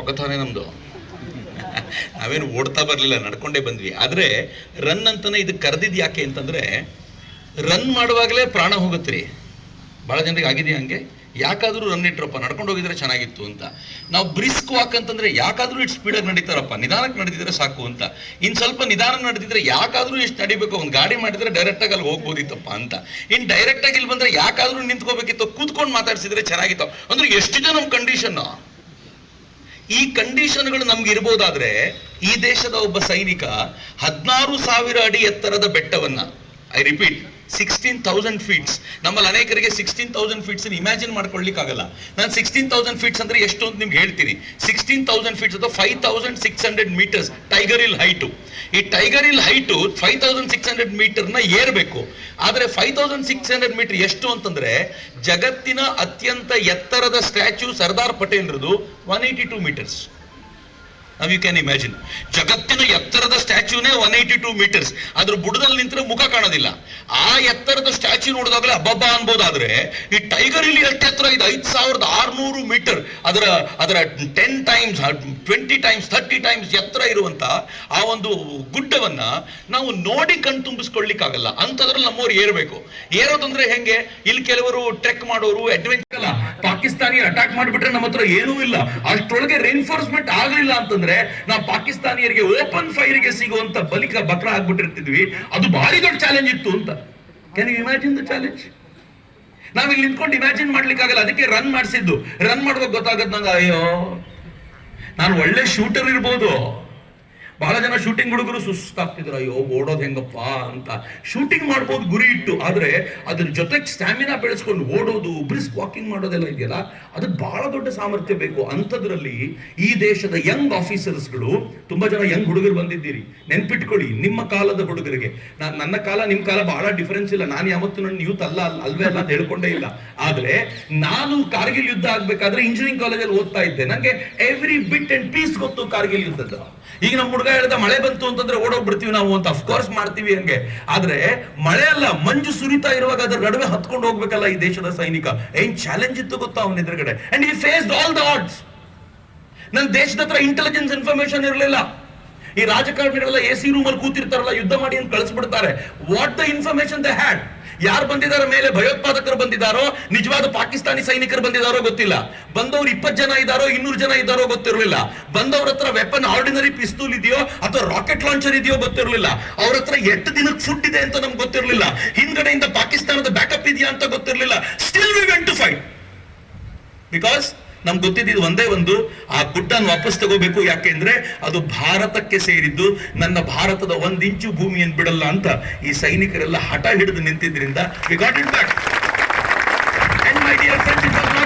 ಒಕ್ಕತಾನೆ ನಮ್ದು. ನಾವೇನು ಓಡ್ತಾ ಬರಲಿಲ್ಲ, ನಡ್ಕೊಂಡೇ ಬಂದ್ವಿ. ಆದರೆ ರನ್ ಅಂತಾನೆ ಇದಕ್ಕೆ ಕರೆದಿದ್ದು ಯಾಕೆ ಅಂತಂದ್ರೆ ರನ್ ಮಾಡುವಾಗಲೇ ಪ್ರಾಣ ಹೋಗುತ್ತೆ ಭಾಳ ಜನರಿಗೆ ಆಗಿದೆಯಾ ಹಂಗೆ. ಯಾಕಾದರೂ ರನ್ ಇಟ್ರಪ್ಪ, ನಡ್ಕೊಂಡು ಹೋಗಿದ್ರೆ ಚೆನ್ನಾಗಿತ್ತು ಅಂತ. ನಾವು ಬ್ರಿಸ್ಕ್ ವಾಕ್ ಅಂತಂದ್ರೆ ಯಾಕಾದರೂ ಇಷ್ಟು ಸ್ಪೀಡಾಗಿ ನಡೀತಾರಪ್ಪ ನಿಧಾನಕ್ಕೆ ನಡೆದಿದ್ರೆ ಸಾಕು ಅಂತ. ಇನ್ನು ಸ್ವಲ್ಪ ನಿಧಾನ ನಡೆದಿದ್ರೆ ಯಾಕಾದರೂ ಇಷ್ಟು ನಡಿಬೇಕು, ಒಂದು ಗಾಡಿ ಮಾಡಿದ್ರೆ ಡೈರೆಕ್ಟಾಗಿ ಅಲ್ಲಿ ಹೋಗ್ಬೋದಿತ್ತಪ್ಪ ಅಂತ. ಇನ್ನು ಡೈರೆಕ್ಟಾಗಿ ಇಲ್ಲಿ ಬಂದ್ರೆ ಯಾಕಾದರೂ ನಿಂತ್ಕೋಬೇಕಿತ್ತು, ಕೂತ್ಕೊಂಡು ಮಾತಾಡ್ಸಿದ್ರೆ ಚೆನ್ನಾಗಿತ್ತು. ಅಂದ್ರೆ ಜನ ನಮ್ಮ ಕಂಡೀಷನ್ ಈ ಕಂಡೀಷನ್ಗಳು ನಮ್ಗೆ ಇರ್ಬೋದಾದ್ರೆ ಈ ದೇಶದ ಒಬ್ಬ ಸೈನಿಕ ಹದಿನಾರು ಸಾವಿರ ಅಡಿ ಎತ್ತರದ ಬೆಟ್ಟವನ್ನ I repeat sixteen thousand feets ನಮ್ಮಲ್ಲಿ ಅನೇಕರಿಗೆ ಸಿಕ್ಸ್ಟೀನ್ ತೌಸಂಡ್ ಫೀಟ್ಸ್ ಇಮ್ಯಾಜಿನ್ ಮಾಡ್ಕೊಳ್ಳಿಕ್ಕಾಗಲ್ಲ ನಾನು ಸಿಕ್ಸ್ಟೀನ್ ತೌಸಂಡ್ ಫೀಟ್ಸ್ ಅಂದ್ರೆ ಎಷ್ಟು ಅಂತ ನಿಮ್ಗೆ ಹೇಳ್ತೀನಿ. ಸಿಕ್ಸ್ಟೀನ್ ತೌಸಂಡ್ ಫೀಟ್ಸ್ ಅಥವಾ five thousand six hundred metres Tiger Hill height ಈ Tiger Hill height five thousand six hundred ಮೀಟರ್ನ ಏರ್ಬೇಕು. ಆದರೆ five thousand six hundred metre ಎಷ್ಟು ಅಂತಂದ್ರೆ ಜಗತ್ತಿನ ಅತ್ಯಂತ ಎತ್ತರದ ಸ್ಟ್ಯಾಚ್ಯೂ ಸರ್ದಾರ್ ಪಟೇಲ್ರದು ಒನ್ ಏಯ್ಟಿ ಟೂ ಮೀಟರ್ಸ್ ನಾವು ಯು ಕ್ಯಾನ್ ಇಮ್ಯಾಜಿನ್ ಜಗತ್ತಿನ ಎತ್ತರದ ಸ್ಟ್ಯಾಚ್ಯೂನೇ ಒನ್ ಏಯ್ಟಿ ಟೂ ಮೀಟರ್ಸ್ ಅದ್ರ ಬುಡದಲ್ಲಿ ನಿಂತರೆ ಮುಖ ಕಾಣೋದಿಲ್ಲ. ಆ ಎತ್ತರದ ಸ್ಟ್ಯಾಚ್ಯೂ ನೋಡಿದಾಗಲೇ ಅಬ್ಬಬ್ಬ ಅನ್ಬೋದಾದ್ರೆ ಈ ಟೈಗರ್ ಇಲ್ಲಿ ಎಷ್ಟು ಎತ್ತರ? ಇದೆ ಐದು ಸಾವಿರದ ಆರ್ನೂರು ಮೀಟರ್ ಅದರ ಅದರ ten times twenty times thirty times ಎತ್ತರ ಇರುವಂತ ಆ ಒಂದು ಗುಡ್ಡವನ್ನ ನಾವು ನೋಡಿ ಕಣ್ ತುಂಬಿಸ್ಕೊಳ್ಳಿಕ್ಕಾಗಲ್ಲ. ಅಂಥದ್ರಲ್ಲಿ ನಮ್ಮವ್ರು ಏರ್ಬೇಕು. ಏರೋದಂದ್ರೆ ಹೆಂಗೆ? ಇಲ್ಲಿ ಕೆಲವರು ಟ್ರೆಕ್ ಮಾಡೋರು ಅಡ್ವೆಂಚರ್ ಅಲ್ಲ ಪಾಕಿಸ್ತಾನಿ ಅಟ್ಯಾಕ್ ಮಾಡಿಬಿಟ್ರೆ ನಮ್ಮ ಹತ್ರ ಏನೂ ಇಲ್ಲ. ಅಷ್ಟೊಳಗೆ ರೆನ್ಫೋರ್ಸ್ಮೆಂಟ್ ಆಗಲಿಲ್ಲ ಅಂತಂದ್ರೆ ನಾವು ಪಾಕಿಸ್ತಾನಿಯರಿಗೆ ಓಪನ್ ಫೈರ್ಗೆ ಸಿಗುವಂತ ಬಲಿಕ ಬಕ್ರ ಆಗ್ಬಿಟ್ಟಿರ್ತಿದ್ವಿ. ಅದು ಭಾರಿ ದೊಡ್ಡ ಚಾಲೆಂಜ್ ಇತ್ತು ಅಂತ. Can you imagine the challenge ಇಲ್ಲಿ ನಿಂತ್ಕೊಂಡು ಇಮ್ಯಾಜಿನ್ ಮಾಡ್ಲಿಕ್ಕಾಗಲ್ಲ. ಅದಕ್ಕೆ ರನ್ ಮಾಡಿಸಿದ್ದು. ರನ್ ಮಾಡುವಾಗ ಗೊತ್ತಾಗದ್ ನಂಗೆ, ಅಯ್ಯೋ, ನಾನು ಒಳ್ಳೆ ಶೂಟರ್ ಇರ್ಬೋದು. ಬಹಳ ಜನ ಶೂಟಿಂಗ್ ಹುಡುಗರು ಸುಸ್ತಾಗ್ತಿದ್ರು, ಅಯ್ಯೋ, ಓಡೋದು ಹೆಂಗಪ್ಪ? ಅಂತ. ಶೂಟಿಂಗ್ ಮಾಡ್ಬೋದು, ಗುರಿ ಇಟ್ಟು. ಆದರೆ ಅದ್ರ ಜೊತೆಗೆ ಸ್ಟ್ಯಾಮಿನಾ ಬೆಳೆಸ್ಕೊಂಡು ಓಡೋದು ಬ್ರಿಸ್ಕ್ ವಾಕಿಂಗ್ ಮಾಡೋದೆಲ್ಲ ಇದೆಯಲ್ಲ ಅದಕ್ಕೆ ಬಹಳ ದೊಡ್ಡ ಸಾಮರ್ಥ್ಯ ಬೇಕು. ಅಂಥದ್ರಲ್ಲಿ ಈ ದೇಶದ ಯಂಗ್ ಆಫೀಸರ್ಸ್ಗಳು ತುಂಬಾ ಜನ ಯಂಗ್ ಹುಡುಗರು ಬಂದಿದ್ದೀರಿ. ನೆನ್ಪಿಟ್ಕೊಳ್ಳಿ, ನಿಮ್ಮ ಕಾಲದ ಹುಡುಗರಿಗೆ. ನಾನು ನನ್ನ ಕಾಲ ನಿಮ್ಮ ಕಾಲ ಬಹಳ ಡಿಫರೆನ್ಸ್ ಇಲ್ಲ. ನಾನು ಯಾವತ್ತೂ ನನ್ನ ಯೂತ್ ಅಲ್ಲ, ಅಲ್ವೇ ಅಲ್ಲ ಅಂತ ಹೇಳ್ಕೊಂಡೇ ಇಲ್ಲ. ಆದರೆ ನಾನು ಕಾರ್ಗಿಲ್ ಯುದ್ಧ ಆಗ್ಬೇಕಾದ್ರೆ ಇಂಜಿನಿಯರಿಂಗ್ ಕಾಲೇಜಲ್ಲಿ ಓದ್ತಾ ಇದ್ದೆ. ನನಗೆ ಎವ್ರಿ ಬಿಟ್ ಅಂಡ್ ಪೀಸ್ ಗೊತ್ತು ಕಾರ್ಗಿಲ್ ಯುದ್ಧದ ಈಗ ನಮ್ಮ ಹುಡುಗ ಹೇಳ್ದ, ಮಳೆ ಬಂತು ಅಂತಂದ್ರೆ ಓಡೋಗ್ಬಿಡ್ತೀವಿ ನಾವು ಅಂತ. ಅಫ್ಕೋರ್ಸ್ ಮಾಡ್ತೀವಿ ಹಂಗೆ. ಆದ್ರೆ ಮಳೆ ಅಲ್ಲ, ಮಂಜು ಸುರಿತಾ ಇರುವಾಗ ಅದ್ರ ನಡುವೆ ಹತ್ಕೊಂಡು ಹೋಗ್ಬೇಕಲ್ಲ ಈ ದೇಶದ ಸೈನಿಕ. ಏನ್ ಚಾಲೆಂಜ್ ಇತ್ತು ಗೊತ್ತಾ ಅವನ ಎದುರುಗಡೆ? ಅಂಡ್ ಈ ಫೇಸ್ಡ್ ಆಲ್ ದ ಆಡ್ಸ್ ನನ್ನ ದೇಶದ ಹತ್ರ ಇಂಟೆಲಿಜೆನ್ಸ್ ಇನ್ಫಾರ್ಮೇಶನ್ ಇರಲಿಲ್ಲ. ಈ ರಾಜಕಾರಣಿಗಳೆಲ್ಲ ಎ ಸಿ ರೂಮಲ್ಲಿ ಕೂತಿರ್ತಾರಲ್ಲ, ಯುದ್ಧ ಮಾಡಿ ಅಂತ ಕಳಿಸ್ಬಿಡ್ತಾರೆ. What the information they had ಯಾರು ಬಂದಿದ್ದಾರೆ ಮೇಲೆ ಭಯೋತ್ಪಾದಕರು ಬಂದಿದ್ದಾರೋ ನಿಜವಾದ ಪಾಕಿಸ್ತಾನಿ ಸೈನಿಕರು ಬಂದಿದ್ದಾರೋ ಗೊತ್ತಿಲ್ಲ. ಬಂದವ್ರು ಇಪ್ಪತ್ತು ಜನ ಇದ್ದಾರೋ, ಇನ್ನೂರು ಜನ ಇದ್ದಾರೋ ಗೊತ್ತಿರಲಿಲ್ಲ. ಬಂದವ್ರ ಹತ್ರ ವೆಪನ್ ಆರ್ಡಿನರಿ ಪಿಸ್ತೂಲ್ ಇದೆಯೋ ಅಥವಾ ರಾಕೆಟ್ ಲಾಂಚರ್ ಇದೆಯೋ ಗೊತ್ತಿರಲಿಲ್ಲ. ಅವ್ರ ಹತ್ರ ಎಷ್ಟು ದಿನಕ್ಕೆ ಫುಡ್ ಇದೆ ಅಂತ ನಮ್ಗೆ ಗೊತ್ತಿರಲಿಲ್ಲ. ಹಿಂದ್ಗಡೆಯಿಂದ ಪಾಕಿಸ್ತಾನದ ಬ್ಯಾಕಪ್ ಇದೆಯಾ ಅಂತ ಗೊತ್ತಿರಲಿಲ್ಲ. Still we went to fight because ನಮ್ಗೆ ಗೊತ್ತಿದ್ದು ಒಂದೇ ಒಂದು, ಆ ಗುಡ್ಡನ್ನು ವಾಪಸ್ ತಗೋಬೇಕು. ಯಾಕೆಂದ್ರೆ ಅದು ಭಾರತಕ್ಕೆ ಸೇರಿದ್ದು, ನನ್ನ ಭಾರತದ ಒಂದ್ ಇಂಚು ಭೂಮಿಯನ್ನು ಬಿಡಲ್ಲ ಅಂತ ಈ ಸೈನಿಕರೆಲ್ಲ ಹಠ ಹಿಡಿದು ನಿಂತಿದ್ರಿಂದ we got it back my dear friends